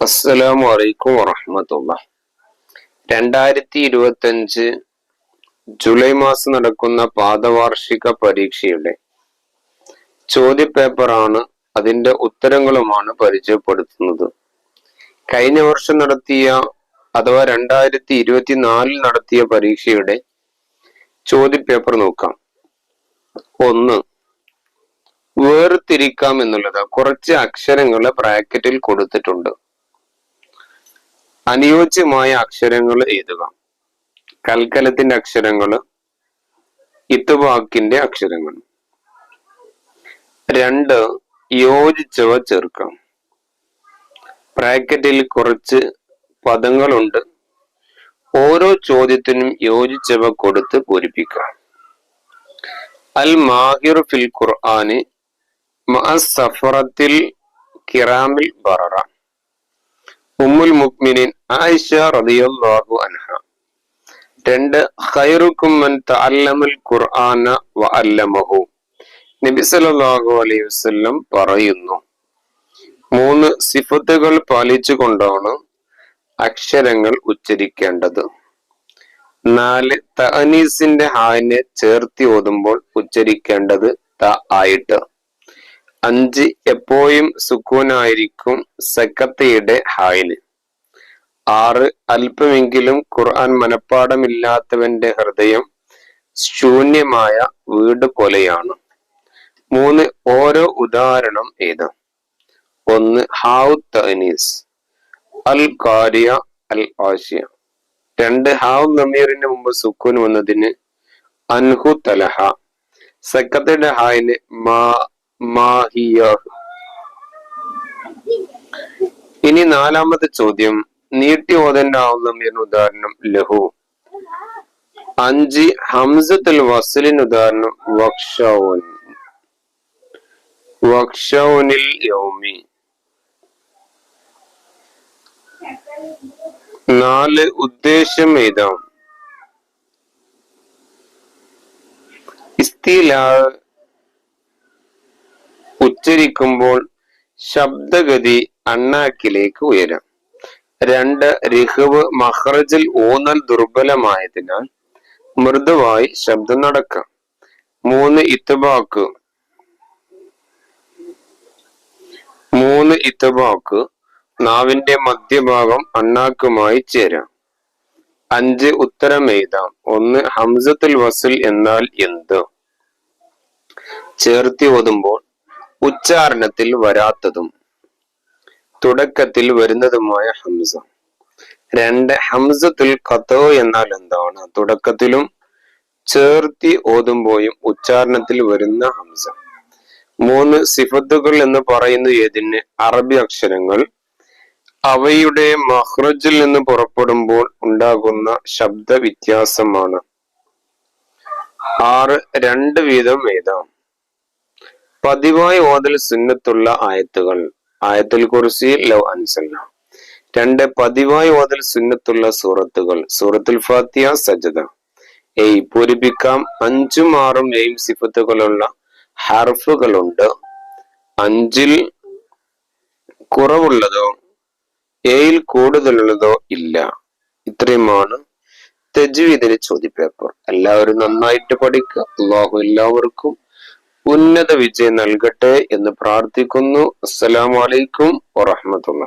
അസ്സലാമു അലൈക്കും വറഹമത്തുള്ള രണ്ടായിരത്തി ഇരുപത്തി അഞ്ച് ജൂലൈ മാസം നടക്കുന്ന പാദവാർഷിക പരീക്ഷയുടെ ചോദ്യപേപ്പറാണ് അതിന്റെ ഉത്തരങ്ങളുമാണ് പരിചയപ്പെടുത്തുന്നത്. കഴിഞ്ഞ വർഷം നടത്തിയ അഥവാ രണ്ടായിരത്തി ഇരുപത്തിനാലിൽ നടത്തിയ പരീക്ഷയുടെ ചോദ്യപേപ്പർ നോക്കാം. ഒന്ന് വേർതിരിക്കാം എന്നുള്ളത് കുറച്ച് അക്ഷരങ്ങൾ ബ്രാക്കറ്റിൽ കൊടുത്തിട്ടുണ്ട്. അനുയോജ്യമായ അക്ഷരങ്ങൾ എഴുതുക. കൽക്കലത്തിന്റെ അക്ഷരങ്ങൾ ഇത്തുവാക്കിന്റെ അക്ഷരങ്ങൾ. രണ്ട് യോജിച്ചവ ചേർക്കാം. ബ്രാക്കറ്റിൽ കുറച്ച് പദങ്ങളുണ്ട്. ഓരോ ചോദ്യത്തിനും യോജിച്ചവ കൊടുത്ത് പൂരിപ്പിക്കാം അൽ മാഹിർ ഫിൽ ഖുർആാന് സഫറത്തിൽ കിറാമിൽ ബററ. ഉമ്മുൽ മുക്മിനിൻ ആയിഷ റളിയല്ലാഹു അൻഹ. രണ്ട് ഖൈറുക്കും മൻ തഅല്ലമൽ ഖുർആന വ അല്ലമഹു നബി സല്ലല്ലാഹു അലൈഹി വസല്ലം പറയുന്നു. മൂന്ന് സിഫത്തുകൾ പാലിച്ചുകൊണ്ടാണ് അക്ഷരങ്ങൾ ഉച്ചരിക്കേണ്ടത്. നാല് തഅനീസിന്റെ ഹായിനെ ചേർത്തി ഓതുമ്പോൾ ഉച്ചരിക്കേണ്ടത് ത ആയിട്ട്. അഞ്ച് എപ്പോഴും സുക്കൂനായിരിക്കും സക്കത്തയുടെ ഹായിന് ആറ് അല്പമെങ്കിലും ഖുർആൻ മനപ്പാടമില്ലാത്തവന്റെ ഹൃദയം ശൂന്യമായ വീട് പോലെയാണ്. മൂന്ന് ഓരോ ഉദാഹരണം ഏത്? ഒന്ന് ഹൗ തനീസ് അൽ കാരിയ അൽ ആശിയ. രണ്ട് ഹാവ് നമീറിന് മുമ്പ് സുക്കൂൻ വന്നതിന് അൻഹു തലഹ. സക്കത്തയുടെ ഹായിന് മാ ഇനി നാലാമത്തെ ചോദ്യം. നീട്ടി ഓതണ്ടാവുന്ന ഉദാഹരണം ലഹു. അഞ്ച് ഹംസത്തുൽ വസലിന് ഉദാഹരണം വക്ഷോൻ വക്ഷോനിൽ യൗമി. നാല് ഉദ്ദേശം ഇസ്തിലാ ഉച്ചരിക്കുമ്പോൾ ശബ്ദഗതി അണ്ണാക്കിലേക്ക് ഉയരാം. രണ്ട് റിഹവ് മഹ്റജിൽ ഊന്നൽ ദുർബലമായതിനാൽ മൃദുവായി ശബ്ദം നടക്കാം. മൂന്ന് ഇത്തബാക്ക് മൂന്ന് ഇത്തബാക്ക് നാവിന്റെ മധ്യഭാഗം അണ്ണാക്കുമായി ചേരാം. അഞ്ച് ഉത്തരം എഴുതാം. ഒന്ന് ഹംസത്തുൽ വസിൽ എന്നാൽ എന്ത്? ചേർത്തി ഓതുമ്പോൾ ഉച്ചാരണത്തിൽ വരാത്തതും തുടക്കത്തിൽ വരുന്നതുമായ ഹംസ. രണ്ട് ഹംസത്തുൽ കത്തോ എന്നാൽ എന്താണ്? തുടക്കത്തിലും ചേർത്തി ഓതുമ്പോഴും ഉച്ചാരണത്തിൽ വരുന്ന ഹംസ. മൂന്ന് സിഫത്തുകൾ എന്ന് പറയുന്ന ഏതിന്? അറബി അക്ഷരങ്ങൾ. അവയുടെ മഹ്റജിൽ നിന്ന് പുറപ്പെടുമ്പോൾ ഉണ്ടാകുന്ന ശബ്ദ വ്യത്യാസമാണ് ആറ് രണ്ട് വീതം ഏതാം? പതിവായി ഓതൽ സുന്നത്തുള്ള ആയത്തുകൾ. ആയത്തുൽ കുറിസി ലവ് അൻസല്ല രണ്ട് പതിവായി ഓതൽ സുന്നത്തുള്ള സൂറത്തുകൾ. സൂറത്തുൽ ഫാത്തിയ സജദ. എയ് പൂരിപ്പിക്കാം. അഞ്ചും ആറും എയും സിഫത്തുകളുള്ള ഹർഫുകളുണ്ട്. അഞ്ചിൽ കുറവുള്ളതോ എയിൽ കൂടുതലുള്ളതോ ഇല്ല. ഇത്രയുമാണ് തെജുവിദിന് ചോദ്യപേപ്പർ. എല്ലാവരും നന്നായിട്ട് പഠിക്കുക. അള്ളാഹു എല്ലാവർക്കും ഉന്നത വിജയം നൽകട്ടെ എന്ന് പ്രാർത്ഥിക്കുന്നു. അസ്സലാമലൈക്കും വറഹമത്തുള്ള